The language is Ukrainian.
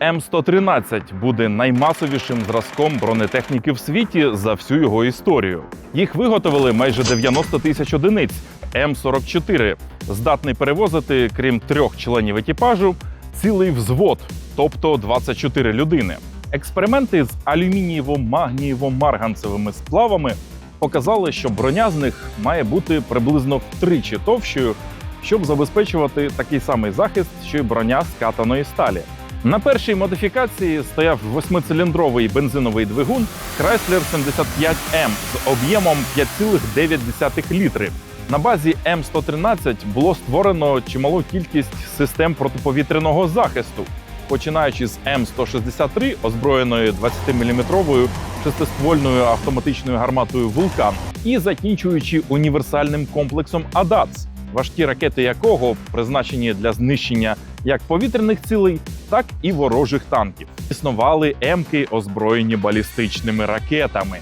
М113 буде наймасовішим зразком бронетехніки в світі за всю його історію. Їх виготовили майже 90 тисяч одиниць. М44 здатний перевозити, крім трьох членів екіпажу, цілий взвод, тобто 24 людини. Експерименти з алюмінієво-магнієво-марганцевими сплавами показали, що броня з них має бути приблизно втричі товщою, щоб забезпечувати такий самий захист, що й броня з катаної сталі. На першій модифікації стояв восьмициліндровий бензиновий двигун Chrysler 75M з об'ємом 5,9 літри. На базі М113 було створено чималу кількість систем протиповітряного захисту, починаючи з М163, озброєною 20-мм шестиствольною автоматичною гарматою Вулкан, і закінчуючи універсальним комплексом АДАЦ, важкі ракети якого призначені для знищення як повітряних цілей, так і ворожих танків. Існували М-ки, озброєні балістичними ракетами.